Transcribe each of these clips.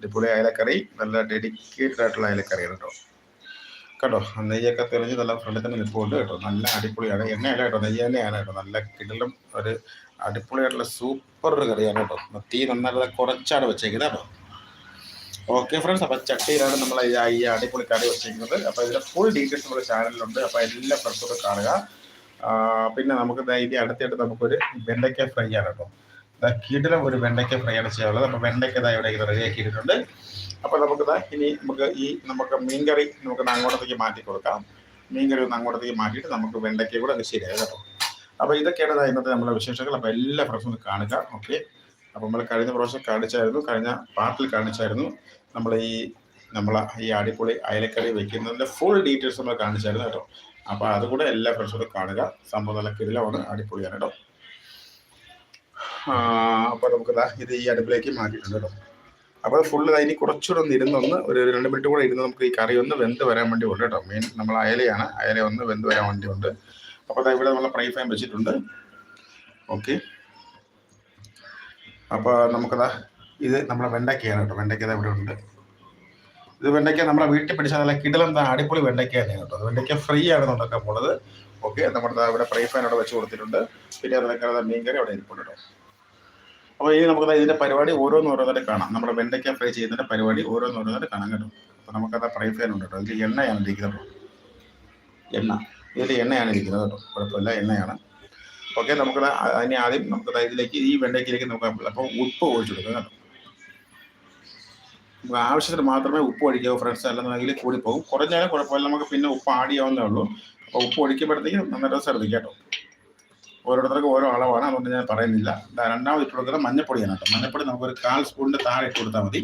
അടിപൊളി അയലക്കറി നല്ല ഡെഡിക്കേറ്റഡ് ആയിട്ടുള്ള അയലക്കറിയാണ് കേട്ടോ. കേട്ടോ നെയ്യൊക്കെ തെളിഞ്ഞ് നല്ല ഫ്രണ്ടിൽ തന്നെ നിൽപ്പുണ്ട് കേട്ടോ. നല്ല അടിപൊളിയാണ്. എണ്ണയല്ല കേട്ടോ നെയ്യ് തന്നെയാണ് കേട്ടോ. നല്ല കിടലും ഒരു അടിപൊളിയായിട്ടുള്ള സൂപ്പർ ഒരു കറിയാണ് കേട്ടോ. തീ നന്നായിട്ട് കുറച്ചാണ് വെച്ചേക്കുന്നത് കേട്ടോ. ഓക്കെ ഫ്രണ്ട്സ് അപ്പോൾ ചട്ടിയിലാണ് നമ്മൾ ഈ അടിപൊളി കറി വെച്ചിരിക്കുന്നത് അപ്പോൾ ഇതിന്റെ ഫുൾ ഡീറ്റെയിൽസ് നമ്മുടെ ചാനലിലുണ്ട് അപ്പോൾ എല്ലാ ഫ്രണ്ട്സും കാണുക. പിന്നെ നമുക്ക് ഇനി അടുത്തായിട്ട് നമുക്കൊരു വെണ്ടയ്ക്ക ഫ്രൈ ആണ് കേട്ടോ. കീടിലും ഒരു വെണ്ടയ്ക്ക ഫ്രൈ ആണ് ചെയ്യാനുള്ളത്. അപ്പോൾ വെണ്ടയ്ക്ക ഇതാ ഇവിടെ റെഡിയാക്കിയിട്ടുണ്ട് അപ്പോൾ നമുക്ക് ഇനി നമുക്ക് ഈ നമുക്ക് മീൻകറി നമുക്ക് അങ്ങോട്ടത്തേക്ക് മാറ്റി കൊടുക്കാം. മീൻകറി ഒന്ന് അങ്ങോട്ടത്തേക്ക് മാറ്റിയിട്ട് നമുക്ക് വെണ്ടയ്ക്ക കൂടെ അത് ശരിയായി കേട്ടോ. അപ്പോൾ ഇതൊക്കെയാണ് ഇന്നത്തെ നമ്മുടെ വിശേഷങ്ങൾ. അപ്പോൾ എല്ലാ പ്രശ്നവും കാണുക. ഓക്കെ അപ്പോൾ നമ്മൾ കഴിഞ്ഞ പ്രാവശ്യം കാണിച്ചായിരുന്നു. കഴിഞ്ഞ പാർട്ടിൽ കാണിച്ചായിരുന്നു. നമ്മൾ ഈ നമ്മൾ ഈ അടിപൊളി അയലക്കറി വെക്കുന്നതിന്റെ ഫുൾ ഡീറ്റെയിൽസ് നമ്മൾ കാണിച്ചായിരുന്നു കേട്ടോ. അപ്പോൾ അതുകൂടെ എല്ലാ ഫ്രണ്ട്സോടും കാണുക. സംഭവം നല്ല കിടിലമാണ് അടിപൊളിയാണ് കേട്ടോ. അപ്പോൾ നമുക്ക് ഇത് ഈ അടുപ്പിലേക്ക് മാറ്റിയിട്ടുണ്ട് കേട്ടോ. അപ്പോൾ ഫുള്ള് അതിന് കുറച്ചുകൂടെ ഒന്ന് ഇരുന്നൊന്ന് ഒരു രണ്ട് മിനിറ്റ് കൂടെ ഇരുന്ന് നമുക്ക് ഈ കറി ഒന്ന് വെന്ത് വരാൻ വേണ്ടി ഉണ്ട് കേട്ടോ. മെയിൻ നമ്മൾ അയലയാണ്. അയല ഒന്ന് വെന്ത് വരാൻ വേണ്ടി ഉണ്ട്. അപ്പോൾ ഇവിടെ നമ്മൾ ഫ്രൈ ഫാൻ വെച്ചിട്ടുണ്ട്. ഓക്കെ അപ്പോൾ നമുക്കതാ ഇത് നമ്മുടെ വെണ്ടയ്ക്കയാണ് കേട്ടോ. വെണ്ടയ്ക്ക ഇവിടെ ഉണ്ട്. ഇത് വെണ്ടയ്ക്ക നമ്മളെ വീട്ടിൽ പിടിച്ച നല്ല കിടലം ദാ അടിപൊളി വെണ്ടയ്ക്കയാണ് കേട്ടോ. അത് വെണ്ടയ്ക്ക ഫ്രീ ആണ് ഉണ്ടാക്കാൻ പോണത് ഓക്കെ നമ്മുടെ ഇവിടെ ഫ്രൈ ഫാൻ അവിടെ വെച്ച് കൊടുത്തിട്ടുണ്ട്. പിന്നെ അതിനൊക്കെ മീൻകറി അവിടെ ഇരിപ്പുണ്ട് കേട്ടോ. അപ്പോൾ ഇനി നമുക്ക് ഇതിന്റെ പരിപാടി ഓരോന്ന് ഓരോന്നായിട്ട് കാണാം. നമ്മുടെ വെണ്ടയ്ക്ക ഫ്രൈ ചെയ്യുന്നതിന്റെ പരിപാടി ഓരോന്ന് ഓരോന്നായിട്ട് കാണാൻ കേട്ടോ. അപ്പോൾ നമുക്കത് ഫ്രൈ ഫാൻ ഉണ്ട് കേട്ടോ. ഇതിൽ എണ്ണയാണ് ഇരിക്കുന്നത് എണ്ണ. ഇതിൽ എണ്ണയാണ് ഇരിക്കുന്നത് കേട്ടോ. കുഴപ്പമില്ല എണ്ണയാണ്. ഓക്കെ നമുക്ക് അതിന് ആദ്യം നമുക്ക് ഇതിലേക്ക് ഈ വെണ്ടയ്ക്കിലേക്ക് നമുക്ക് അപ്പോൾ ഉപ്പ് ഒഴിച്ചു കൊടുക്കാം കേട്ടോ. നമുക്ക് ആവശ്യത്തിന് മാത്രമേ ഉപ്പ് ഒഴിക്കാവൂ ഫ്രണ്ട്സ്. അല്ലെന്നുണ്ടെങ്കിൽ കൂടിപ്പോകും പോകും. കുറഞ്ഞാലും കുഴപ്പമില്ല. നമുക്ക് പിന്നെ ഉപ്പ് ആഡ് ചെയ്യാവുന്നേ ഉള്ളൂ. അപ്പോൾ ഉപ്പ് ഒഴിക്കുമ്പോഴത്തേക്കും നന്നായിട്ട് ശ്രദ്ധിക്കാം കേട്ടോ. ഓരോരുത്തർക്കും ഓരോ അളവാണ്. അതുകൊണ്ട് ഞാൻ പറയുന്നില്ല. രണ്ടാമത് ഇട്ട് കൊടുക്കുന്നത് മഞ്ഞപ്പൊടിയാണ് കേട്ടോ. മഞ്ഞപ്പൊടി നമുക്കൊരു കാൽ സ്പൂണിന്റെ താഴെ ഇട്ട് കൊടുത്താൽ മതി.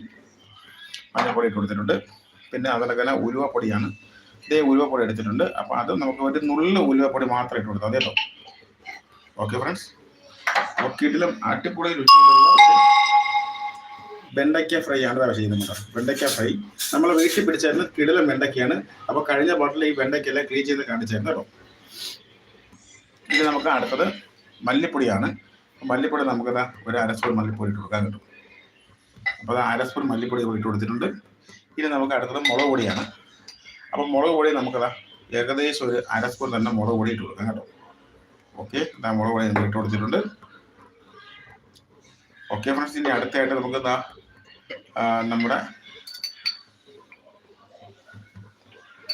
മഞ്ഞപ്പൊടി ഇട്ട് കൊടുത്തിട്ടുണ്ട്. പിന്നെ തന്നെ ഉലുവപ്പൊടിയാണ്. ഇതേ ഉലുവപ്പൊടി എടുത്തിട്ടുണ്ട്. അപ്പോൾ അത് നമുക്ക് ഒരു നുള്ളു ഉലുവപ്പൊടി മാത്രം ഇട്ട് കൊടുത്താൽ മതി കേട്ടോ. ഓക്കെ ഫ്രണ്ട്സ് അപ്പോൾ കിടിലം അടിപൊളി വെണ്ടയ്ക്ക ഫ്രൈ ആണ് ഇതാ ചെയ്യുന്നത് കേട്ടോ. വെണ്ടയ്ക്ക ഫ്രൈ. നമ്മൾ വീട്ടിൽ പിടിച്ചായിരുന്നു കിടിലം വെണ്ടയ്ക്കയാണ്. അപ്പോൾ കഴിഞ്ഞ ബോട്ടിൽ ഈ വെണ്ടയ്ക്കെല്ലാം ക്ലീൻ ചെയ്ത് കാണിച്ചായിരുന്നു കേട്ടോ. ഇത് നമുക്ക് അടുത്തത് മല്ലിപ്പൊടിയാണ്. മല്ലിപ്പൊടി നമുക്കിതാ ഒരു അര സ്പൂൺ മല്ലിപ്പൊടി ഇട്ട് കൊടുക്കാൻ കിട്ടും. അപ്പോൾ അത് അര സ്പൂൺ മല്ലിപ്പൊടി ഇട്ട് കൊടുത്തിട്ടുണ്ട്. ഇനി നമുക്ക് അടുത്തത് മുളക് പൊടിയാണ്. അപ്പോൾ മുളക് പൊടി നമുക്കതാ ഏകദേശം ഒരു അര സ്പൂൺ തന്നെ മുളക് പൊടി ഇട്ട് കൊടുക്കാം കേട്ടോ. ഓക്കെ ഇതാ മുളക് പൊടി നമുക്ക് ഇട്ട് കൊടുത്തിട്ടുണ്ട്. ഓക്കെ ഫ്രണ്ട്സ് ഇനി അടുത്തായിട്ട് നമുക്ക് ഇതാ നമ്മുടെ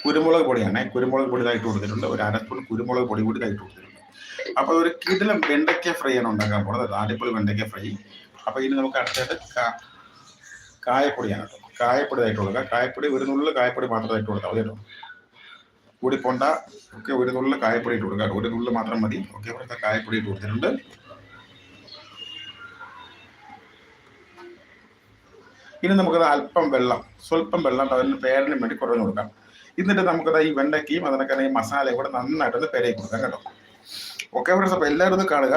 കുരുമുളക് പൊടിയാണ്. കുരുമുളക് പൊടി ഇതായിട്ട് കൊടുത്തിട്ടുണ്ട്. ഒരു അര സ്പൂൺ കുരുമുളക് പൊടി കൂടി ഇതായിട്ട് കൊടുത്തിട്ടുണ്ട്. അപ്പോൾ ഒരു കിടിലം വെണ്ടയ്ക്ക ഫ്രൈ ആണ് ഉണ്ടാക്കാൻ പോകുന്നത് അടിപൊളി വെണ്ടയ്ക്ക ഫ്രൈ. അപ്പോൾ ഇനി നമുക്ക് അടുത്തായിട്ട് കായപ്പൊടിയാണ് കേട്ടോ. കായപ്പൊടി ആയിട്ട് കൊടുക്കുക കായപ്പൊടി ഒരു നുള്ളു കായപ്പൊടി മാത്രമായിട്ട് കൊടുക്കാം അതെ കേട്ടോ. കൂടി ഒക്കെ ഒരു നുള്ളു കായപ്പൊടി ഇട്ട് കൊടുക്കുക ഒരു നുള്ളു മാത്രം മതി. ഓക്കെ ഇവിടുത്തെ കായപ്പൊടി ഇട്ട് കൊടുത്തിട്ടുണ്ട്. ഇനി നമുക്കത് അല്പം വെള്ളം സ്വല്പം വെള്ളം അതിന് പേരിന് വേണ്ടി കുറഞ്ഞു കൊടുക്കാം. എന്നിട്ട് നമുക്കത് ഈ വെണ്ടയ്ക്കയും അതിനൊക്കെ ഈ മസാലയും കൂടെ നന്നായിട്ടൊന്ന് പെരയിൽ കൊടുക്കാം കേട്ടോ. ഓക്കെ ഫ്രണ്ട്സ് അപ്പോൾ എല്ലാവരും ഒന്ന് കാണുക.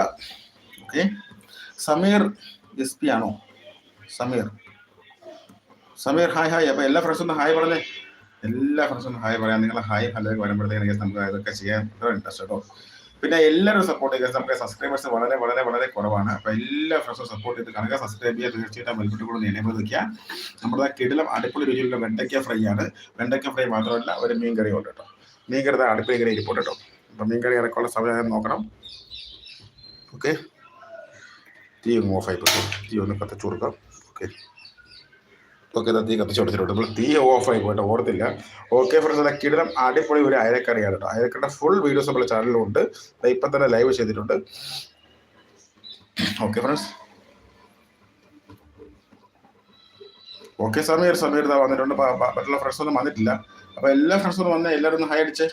ഓക്കെ സമീർ എസ് പി ആണോ? സമീർ. സമീർ ഹായ് ഹായ് അപ്പോൾ എല്ലാ ഫ്രണ്ട്സും ഹായ് പറഞ്ഞേ. എല്ലാ ഫ്രണ്ട്സും ഹായ് പറയാം. നിങ്ങൾ ഹായ് ഹലോ വരുമ്പോഴത്തേക്ക് നമുക്ക് അതൊക്കെ ചെയ്യാൻ ഇൻട്രസ്റ്റ് കേട്ടോ. പിന്നെ എല്ലാവരും സപ്പോർട്ട് ചെയ്യുക. നമുക്ക് സബ്സ്ക്രൈബേഴ്സ് വളരെ വളരെ വളരെ കുറവാണ്. അപ്പൊ എല്ലാ ഫ്രണ്ട്സും സപ്പോർട്ട് ചെയ്ത് കാണുക. സബ്സ്ക്രൈബ് ചെയ്യുക. തീർച്ചയായിട്ടും ബെൽബട്ട് കൂടെ നിലവിൽ വയ്ക്കുക നമ്മുടെ കിടിലം അടിപൊളി രുചിയിലുള്ള വെണ്ടയ്ക്ക ഫ്രൈ ആണ്. വെണ്ടയ്ക്ക ഫ്രൈ മാത്രമല്ല ഒരു മീൻ കറി ഉണ്ട് കേട്ടോ. മീൻ കറി അടുപ്പിൽ ഇങ്ങനെ ഇരിപ്പുണ്ട് കേട്ടോ. അപ്പം മീൻ കറി ഇറക്കാനുള്ള സമയം നോക്കണം. ഓക്കെ തീ ഒന്ന് ഓഫ് ആയി പോയി. തീ ഒന്ന് കത്തിച്ചു കൊടുക്കാം. ഓക്കെ ഓക്കെ തീ കത്തിച്ചു കൊടുത്തിട്ടുണ്ട്. നമ്മൾ തീ ഓഫ് ആയി പോയിട്ട് ഓർത്തില്ല. ഓക്കെ ഫ്രണ്ട്സ് അല്ല കിടിലം അടിപൊളി ഒരു അയലക്കറിയാണ് കേട്ടോ. അയലക്കറിയുടെ ഫുൾ വീഡിയോസ് നമ്മുടെ ചാനലിലുണ്ട് ഇപ്പം തന്നെ ലൈവ് ചെയ്തിട്ടുണ്ട്. Okay friends okay Sameer Sameer ഇതാ വന്നിട്ടുണ്ട്. മറ്റുള്ള ഫ്രണ്ട്സ് ഒന്നും വന്നിട്ടില്ല. അപ്പൊ എല്ലാ ഫ്രണ്ട്സും ഒന്ന് വന്നേ എല്ലാവരും ഒന്ന് ഹൈ അടിച്ചേ.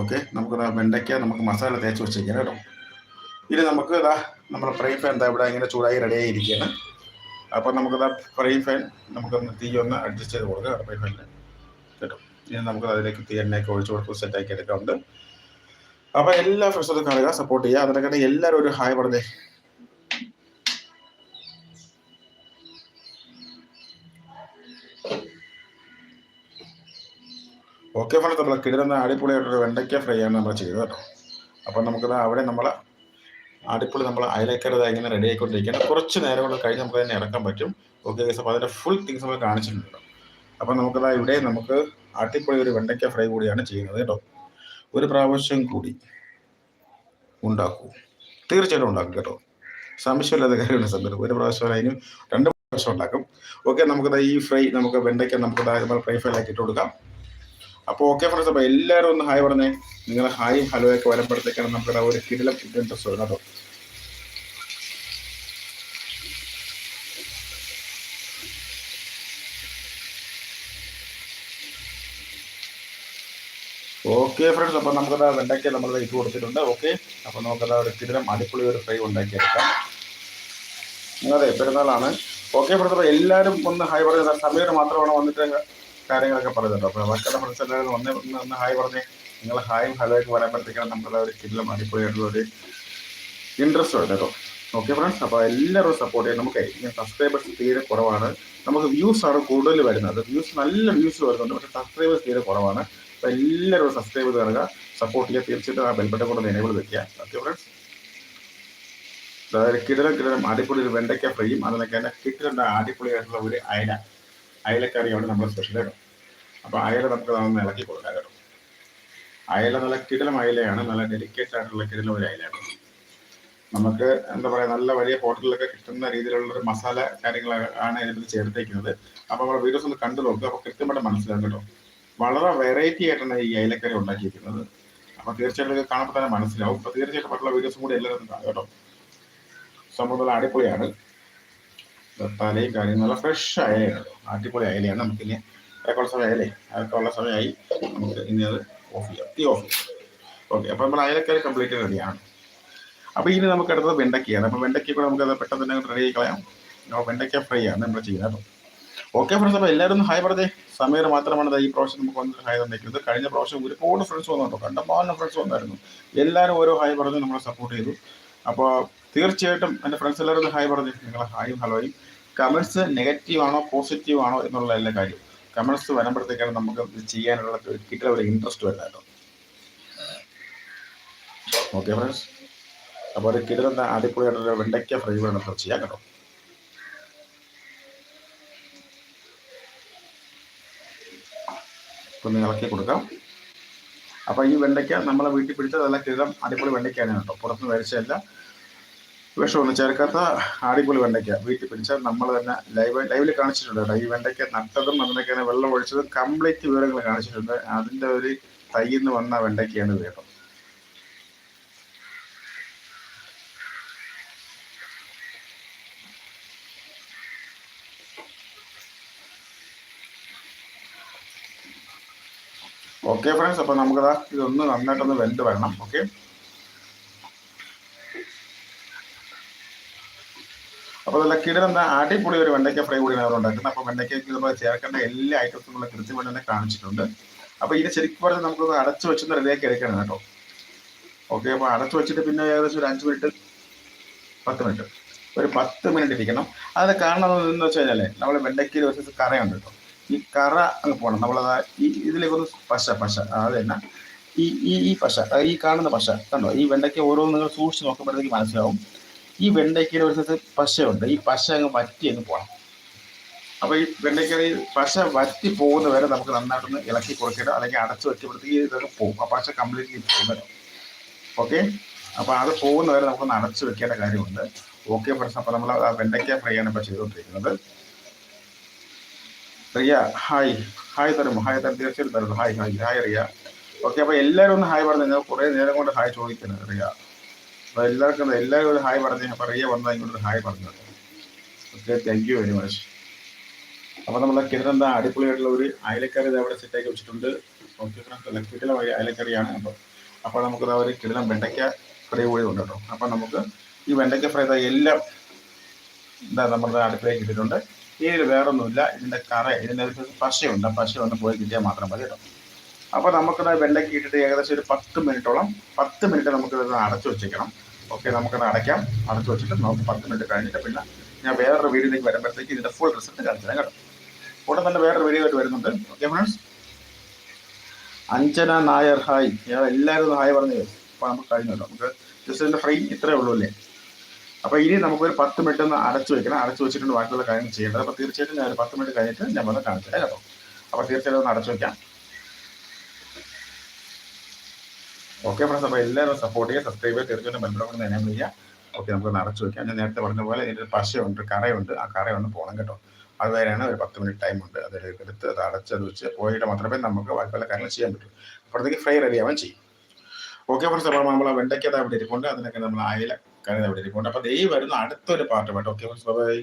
ഓക്കെ നമുക്ക് വെണ്ടയ്ക്ക നമുക്ക് മസാല തേച്ച് വെച്ചിരിക്കണം കേട്ടോ. ഇനി നമുക്ക് ഇതാ നമ്മുടെ ഫ്രൈ ഫാൻ എന്താ ഇവിടെ ഇങ്ങനെ ചൂടായി റെഡിയായി ഇരിക്കുകയാണ് അപ്പോൾ നമുക്ക് ഇതാ ഫ്രൈ ഫാൻ നമുക്കൊന്ന് തീ ഒന്ന് അഡ്ജസ്റ്റ് ചെയ്ത് കൊടുക്കാം ഫ്രൈ ഫാനിൽ കേട്ടോ? ഇനി നമുക്ക് അതിലേക്ക് തീ എണ്ണയൊക്കെ ഒഴിച്ച് കൊടുത്ത് സെറ്റാക്കി എടുക്കാറുണ്ട് അപ്പോൾ എല്ലാ ഫ്രണ്ട്സും കാണുക സപ്പോർട്ട് ചെയ്യുക. അതിനൊക്കെ എല്ലാവരും ഒരു ഹായ് പറഞ്ഞേ ഓക്കെ ഫ്രണ്ട്സ് നമ്മൾ കിടന്ന അടിപൊളിയായിട്ടൊരു വെണ്ടയ്ക്ക ഫ്രൈ ആണ് നമ്മൾ ചെയ്തത് കേട്ടോ. അപ്പം നമുക്കത് അവിടെ നമ്മൾ അടിപൊളി നമ്മൾ അയലക്കരുത് ഇങ്ങനെ റെഡി ആയിക്കൊണ്ടിരിക്കുകയാണ്. കുറച്ച് നേരം കൊണ്ട് കഴിഞ്ഞ് നമുക്ക് തന്നെ ഇറക്കാൻ പറ്റും. ഓക്കെ ഗൈസ് അപ്പോൾ അതിന്റെ ഫുൾ തിങ്സ് നമ്മൾ കാണിച്ചിട്ടുണ്ട് അപ്പം നമുക്കതാ ഇവിടെ നമുക്ക് അടിപൊളി ഒരു വെണ്ടയ്ക്ക ഫ്രൈ കൂടിയാണ് ചെയ്യുന്നത് കേട്ടോ. ഒരു പ്രാവശ്യം കൂടി ഉണ്ടാക്കൂ. തീർച്ചയായിട്ടും ഉണ്ടാക്കും കേട്ടോ. സംശയമില്ലാത്ത കാര്യമാണ് സംഭവം. ഒരു പ്രാവശ്യം അതിന് രണ്ട് പ്രാവശ്യം ഉണ്ടാക്കും. ഓക്കെ നമുക്കത് ഈ ഫ്രൈ നമുക്ക് വെണ്ടയ്ക്ക നമുക്ക് നമ്മൾ ഫ്രൈ ഫ്രൈ ആക്കിയിട്ട് കൊടുക്കാം. അപ്പോൾ ഓക്കെ ഫ്രണ്ട്സ് അപ്പോൾ എല്ലാവരും ഒന്ന് ഹായ് പറഞ്ഞേ. നിങ്ങൾ ഹായ് ഹലോ ഒക്കെ വരുമ്പോഴത്തേക്കാണ് നമുക്ക് ഒരു കിടിലം ഇൻട്രസ്റ്റ് വരും കേട്ടോ. ഓക്കെ ഫ്രണ്ട്സ് അപ്പോൾ നമുക്കത് വെണ്ടയ്ക്ക നമ്മൾ ഇട്ട് കൊടുത്തിട്ടുണ്ട്. ഓക്കെ അപ്പോൾ നമുക്കത് ഒരു കിടിലം അടിപൊളി ഒരു ഫ്രൈ ഉണ്ടാക്കിയെടുക്കാം. അതെ പെരുന്നാളാണ്. ഓക്കെ ഫ്രണ്ട്സ് അപ്പോൾ എല്ലാവരും ഒന്ന് ഹൈ പറഞ്ഞത് സമീർ മാത്രമാണ് വന്നിട്ട് കാര്യങ്ങളൊക്കെ പറയുന്നുണ്ട്. അപ്പോൾ അവർക്കുള്ള ഫ്രണ്ട്സ് എല്ലാവരും ഒന്ന് ഒന്ന് ഹായ് പറഞ്ഞ് നിങ്ങൾ ഹായും ഹലോ ഒക്കെ പറയുമ്പോഴത്തേക്കാണ് നമ്മുടെ ഒരു കിടിലം അടിപൊളിയായിട്ടുള്ള ഒരു ഇൻട്രസ്റ്റ് ഉണ്ട് കേട്ടോ. ഓക്കെ ഫ്രണ്ട്സ് അപ്പോൾ എല്ലാവരും സപ്പോർട്ട് ചെയ്യാം നമുക്ക് സബ്സ്ക്രൈബേഴ്സ് തീരെ കുറവാണ്. നമുക്ക് വ്യൂസ് ആണ് കൂടുതൽ വരുന്നത്. വ്യൂസ് നല്ല വ്യൂസ് വരുന്നുണ്ട്. പക്ഷേ സബ്സ്ക്രൈബേഴ്സ് തീരെ കുറവാണ്. അപ്പോൾ എല്ലാവരും സബ്സ്ക്രൈബ് ചെയ്ത് കാണുക. സപ്പോർട്ട് ചെയ്യുക തീർച്ചയായിട്ടും ആ ബെൽബട്ടൻ കൊണ്ട് എനേബിൾ വെക്കുക. ഓക്കെ ഫ്രണ്ട്സ് കിടലം കിടലം അടിപൊളി ഒരു വെണ്ടയ്ക്ക ഫ്രൈയും അതിനൊക്കെ തന്നെ കിട്ടിലുണ്ട് അടിപൊളിയായിട്ടുള്ള ഒരു അയല. അയലക്കറിയാണ് നമ്മുടെ സ്പെഷ്യൽ അപ്പോൾ അയല നമുക്ക് അതൊന്ന് ഇളക്കി കൊടുക്കാം കേട്ടോ. അയല നല്ല കിടലം അയലയാണ്. നല്ല ഡെലിക്കേറ്റ് ആയിട്ടുള്ള കിടലം ഒരു അയലയാണ്. നമുക്ക് എന്താ പറയുക നല്ല വലിയ ഹോട്ടലിലൊക്കെ കിട്ടുന്ന രീതിയിലുള്ള ഒരു മസാല കാര്യങ്ങളാണ് ഇതിൽ ചേർത്തേക്കുന്നത്. അപ്പോൾ നമ്മുടെ വീഡിയോസ് ഒന്ന് കണ്ടു നോക്കുക അപ്പോൾ കൃത്യമായിട്ട് മനസ്സിലാകും കേട്ടോ. വളരെ വെറൈറ്റി ആയിട്ടാണ് ഈ അയലക്കറി ഉണ്ടാക്കിയിരിക്കുന്നത്. അപ്പോൾ തീർച്ചയായിട്ടും ഇത് കാണുമ്പോൾ തന്നെ മനസ്സിലാവും. അപ്പോൾ തീർച്ചയായിട്ടും മറ്റുള്ള വീഡിയോസും കൂടി എല്ലാവരും കാണും കേട്ടോ. സംഭവം നല്ല അടിപൊളിയാണ്. തലയും കാര്യം നല്ല ഫ്രഷ് അയലയാണ് അടിപൊളി അയലയാണ് നമുക്കിനി ഉള്ള സമയം അയലേ അയക്കുള്ള സമയമായി നമുക്ക് ഇനി അത് ഓഫ് ചെയ്യാം. തീ ഓഫ് ചെയ്യാം. ഓക്കെ അപ്പോൾ നമ്മൾ അയലക്കാർ കംപ്ലീറ്റ് റെഡിയാണ്. അപ്പോൾ ഇനി നമുക്ക് അടുത്തത് വെണ്ടയ്ക്കയാണ്. അപ്പോൾ വെണ്ടയ്ക്ക കൂടെ നമുക്ക് അത് പെട്ടെന്ന് തന്നെ റെഡി കളയാം. വെണ്ടയ്ക്ക ഫ്രൈ ആണ് നമ്മൾ ചെയ്യുന്നത് ഓക്കെ ഫ്രണ്ട്സ് അപ്പോൾ എല്ലാവരും ഹായ് പറഞ്ഞേ. സമീർ മാത്രമാണ് ഈ പ്രാവശ്യം നമുക്ക് വന്നിട്ട് ഹായ് തന്നിരിക്കുന്നത്. കഴിഞ്ഞ പ്രാവശ്യം ഒരുപാട് ഫ്രണ്ട്സ് വന്നു കേട്ടോ. കണ്ടമാനം ഫ്രണ്ട്സ് വന്നായിരുന്നു. എല്ലാവരും ഓരോ ഹായ് പറഞ്ഞ് നമ്മളെ സപ്പോർട്ട് ചെയ്തു. അപ്പോൾ തീർച്ചയായിട്ടും എന്റെ ഫ്രണ്ട്സ് എല്ലാവരും ഹായ് പറഞ്ഞു. നിങ്ങൾ ഹായും ഹലോയും കമൻസ് നെഗറ്റീവ് ആണോ പോസിറ്റീവ് ആണോ എന്നുള്ള എല്ലാ കാര്യം കമൻസ് വരുമ്പോഴത്തേക്കാണ് നമുക്ക് ഇത് ചെയ്യാനുള്ള കിട്ടുന്ന ഒരു ഇൻട്രസ്റ്റ് വരുന്നത് ഓക്കെ ഫ്രണ്ട്സ് അപ്പോൾ ഒരു കിടന്ന അടിപൊളിയായിട്ടുള്ള വെണ്ടയ്ക്ക ഫ്രൈ വേണം ഇപ്പോൾ ചെയ്യാം കേട്ടോ. ഒന്ന് ഇളക്കി കൊടുക്കാം. അപ്പോൾ ഈ വെണ്ടയ്ക്ക നമ്മളെ വീട്ടിൽ പിടിച്ചത് അതെല്ലാം കിഴം അടിപൊളി വെണ്ടയ്ക്കാണ് കേട്ടോ. പുറത്തുനിന്ന് മേടിച്ചതല്ല. വിഷമൊന്നും ചേർക്കാത്ത അടിപൊളി വെണ്ടയ്ക്ക വീട്ടിൽ പിടിച്ചാൽ നമ്മൾ തന്നെ ലൈവ് ലൈവിൽ കാണിച്ചിട്ടുണ്ട് ഈ വെണ്ടയ്ക്ക നട്ടതും അതിനൊക്കെ വെള്ളം ഒഴിച്ചതും കംപ്ലീറ്റ് വിവരങ്ങൾ കാണിച്ചിട്ടുണ്ട്. അതിന്റെ ഒരു തൈയിൽ വന്ന വെണ്ടയ്ക്കയാണ് കേട്ടോ. ഓക്കെ ഫ്രണ്ട്സ് അപ്പോൾ നമുക്കതാ ഇതൊന്ന് നന്നായിട്ടൊന്ന് വെന്ത് വരണം. ഓക്കെ അപ്പോൾ നല്ല കിടന്ന അടിപൊളി ഒരു വെണ്ടയ്ക്ക ഫ്രൈ കൂടി അവർ ഉണ്ടാക്കുന്നത് അപ്പോൾ വെണ്ടയ്ക്കയ്ക്ക് നമ്മൾ ചേർക്കേണ്ട എല്ലാ ഐറ്റംസും നമ്മൾ കൃത്യമായി തന്നെ കാണിച്ചിട്ടുണ്ട്. അപ്പോൾ ഇത് ശരിക്കും പറഞ്ഞാൽ നമുക്കൊന്ന് അടച്ചു വെച്ചൊന്ന് റെഡിയാക്കി എടുക്കണം കേട്ടോ. ഓക്കെ അപ്പോൾ അടച്ചു വെച്ചിട്ട് പിന്നെ ഏകദേശം ഒരു അഞ്ച് മിനിറ്റ് പത്ത് മിനിറ്റ് ഒരു പത്ത് മിനിറ്റ് ഇരിക്കണം. അത് കാരണം എന്ന് വെച്ച് കഴിഞ്ഞാൽ നമ്മൾ വെണ്ടയ്ക്കയിൽ ഒരു കറയുണ്ട് കേട്ടോ. ഈ കറ അങ്ങ് പോകണം നമ്മളത് ഈ ഇതിലേക്കൊന്ന് പശ പശ അത് തന്നെ ഈ ഈ ഈ പശ ഈ കാണുന്ന പശ കണ്ടോ? ഈ വെണ്ടയ്ക്ക ഓരോന്ന് നിങ്ങൾ സൂക്ഷിച്ച് നോക്കുമ്പോഴത്തേക്ക് മനസ്സിലാവും. ഈ വെണ്ടയ്ക്കയിൽ ഒരു സ്ഥലത്ത് പശയുണ്ട്. ഈ പശ അങ്ങ് വറ്റി അങ്ങ് പോകണം അപ്പോൾ ഈ വെണ്ടയ്ക്കറി പശ വറ്റി പോകുന്ന വരെ നമുക്ക് നന്നായിട്ടൊന്ന് ഇളക്കി കൊടുക്കണം അല്ലെങ്കിൽ അടച്ചു വെക്കുമ്പോഴത്തേക്ക് ഇതൊക്കെ പോകും. ആ പശ കംപ്ലീറ്റ്ലി പോകുന്നത് ഓക്കെ അപ്പോൾ അത് പോകുന്ന വരെ നമുക്കൊന്ന് അടച്ചു വെക്കേണ്ട കാര്യമുണ്ട്. ഓക്കെ ഫ്രണ്ട്സ് അപ്പോൾ നമ്മൾ ആ വെണ്ടയ്ക്ക ഫ്രൈ ആണ് ഇപ്പോൾ ചെയ്തുകൊണ്ടിരിക്കുന്നത് റിയ ഹായ്. ഹായ് തരും ഹായ് തരും. തീർച്ചയായിട്ടും തരുന്നു. Hi hi. Hi Riya. Okay അപ്പോൾ എല്ലാവരും ഒന്ന് ഹായ് പറഞ്ഞു കഴിഞ്ഞാൽ കുറേ നേരം കൊണ്ട് ഹായ് ചോദിക്കുന്നത് റിയ. അപ്പോൾ എല്ലാവർക്കും എല്ലാവരും ഹായ് പറഞ്ഞു അപ്പോൾ റിയ വന്നാൽ ഇങ്ങോട്ട് ഹായ് പറഞ്ഞു okay thank you very much അപ്പോൾ നമ്മൾ എന്താ അടിപൊളിയായിട്ടുള്ള ഒരു അയലക്കറി ഇത് അവിടെ സെറ്റാക്കി വെച്ചിട്ടുണ്ട്. ഓക്കെ കിടിലം അയലക്കറിയാണ്. അപ്പോൾ അപ്പോൾ നമുക്ക് ഒരു കിടിലം വെണ്ടയ്ക്ക ഫ്രൈ കൂടി ഉണ്ട് കേട്ടോ. അപ്പോൾ നമുക്ക് ഈ വെണ്ടയ്ക്ക ഫ്രൈ എല്ലാം എന്താ നമ്മുടെ അടുപ്പിലേക്ക് ഇട്ടിട്ടുണ്ട് ഇതിൽ വേറൊന്നുമില്ല. ഇതിന്റെ കറ ഇതിന്റെ പശയുണ്ട്. പശ ഒന്ന് പോയി കിട്ടിയാൽ മാത്രം മതി കേട്ടോ. അപ്പോൾ നമുക്കത് വെണ്ടയ്ക്ക് ഇട്ടിട്ട് ഏകദേശം ഒരു പത്ത് മിനിറ്റോളം പത്ത് മിനിറ്റ് നമുക്കിത് അടച്ചു വെച്ചേക്കണം. ഓക്കെ നമുക്കത് അടയ്ക്കാം. അടച്ചു വെച്ചിട്ട് നമുക്ക് പത്ത് മിനിറ്റ് കഴിഞ്ഞിട്ട് പിന്നെ ഞാൻ വേറൊരു വീഡിയോയിലേക്ക് വരുമ്പോഴത്തേക്ക് ഇതിന്റെ ഫുൾ റിസൾട്ട് കാണിച്ചു തരാം കേട്ടോ. ഉടൻ തന്നെ വേറൊരു വീഡിയോ ആയിട്ട് വരുന്നുണ്ട്. Okay friends Anjana Nair hi എല്ലാവരും ഹായ് പറഞ്ഞു അപ്പോൾ നമുക്ക് കഴിഞ്ഞല്ലോ നമുക്ക് ജസ്റ്റ് ഇതിന്റെ ഫ്രെയിം ഇത്രേ ഉള്ളൂ അല്ലേ? അപ്പോൾ ഇനി നമുക്കൊരു പത്ത് മിനിറ്റ് ഒന്ന് അടച്ചു വെക്കണം. അടച്ചു വെച്ചിട്ടുണ്ട് ബാക്കിയുള്ള കാര്യങ്ങൾ ചെയ്യേണ്ടത്. അപ്പോൾ തീർച്ചയായിട്ടും ഞാൻ ഒരു പത്ത് മിനിറ്റ് കഴിഞ്ഞിട്ട് ഞാൻ വന്ന് കാണിച്ചു കേട്ടോ. അപ്പൊ തീർച്ചയായിട്ടും ഒന്ന് അടച്ചു വെക്കാം. ഓക്കെ ഫ്രണ്ട്സ് അപ്പോൾ എല്ലാവരും സപ്പോർട്ട് ചെയ്യുക സബ്സ്ക്രൈബ് ചെയ്യുക തീർച്ചയായിട്ടും ബന്ധപ്പെട്ട് എനേബിൾ ചെയ്യുക. ഓക്കെ നമുക്ക് നടച്ചു വെക്കാം ഞാൻ നേരത്തെ പറഞ്ഞ പോലെ ഇതിന്റെ ഒരു പശയുണ്ട് കറയുണ്ട്. ആ കറയൊന്ന് പോകണം കേട്ടോ. അതുവരെയാണ് ഒരു പത്ത് മിനിറ്റ് ടൈം ഉണ്ട്. അത് എടുത്ത് അത് അടച്ചത് വെച്ച് പോയിട്ട് മാത്രമേ നമുക്ക് ബാക്കിയുള്ള കാര്യങ്ങൾ ചെയ്യാൻ പറ്റൂ. അപ്പോഴത്തേക്ക് ഫ്രൈ റെഡി ആവാൻ ചെയ്യും. ഓക്കെ ഫ്രണ്ട്സ് അപ്പോൾ നമ്മൾ വെണ്ടയ്ക്കത് അവിടെ ഇരിപ്പുണ്ട്. അതിനൊക്കെ നമ്മൾ അയല കറി അവിടെ ഇരിപ്പുണ്ട്. അപ്പോൾ ദൈവം വരുന്ന അടുത്തൊരു പാർട്ടുമായിട്ട് ഓക്കെ ഫ്രണ്ട്സ് ബൈ